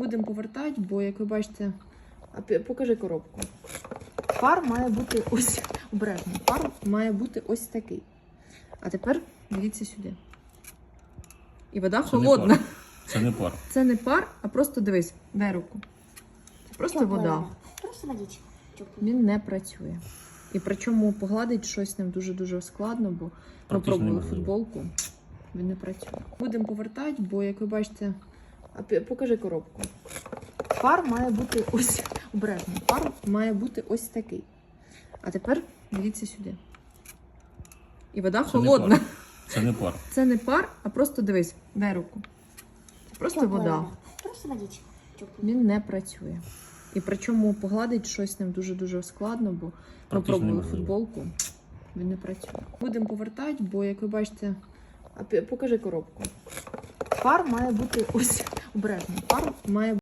Будемо повертати, бо як ви бачите, покажи коробку. Пар має бути ось обережно. Пар має бути ось такий. А тепер дивіться сюди. І вода Це холодна. пар. Це не пар. Це не пар, а просто дивись, дай руку. Це просто вода. Просто водичка. Він не працює. І причому погладить щось ним дуже-дуже складно, бо ми пробували футболку. Він не працює. Будемо повертати, бо як ви бачите, покажи коробку. Пар має бути ось обережно. Пар має бути ось такий. А тепер дивіться сюди. І вода Це не холодна. пар. Це не пар. Це не пар, а просто дивись, дай руку. Це просто Теплая вода. Просто водичка. Він не працює. І причому погладить щось ним дуже-дуже складно, бо ми Практично пробували неможливо. футболку. Він не працює. Будемо повертати, бо як ви бачите, а пі- покажи коробку. Пар має бути ось обережно. Пар має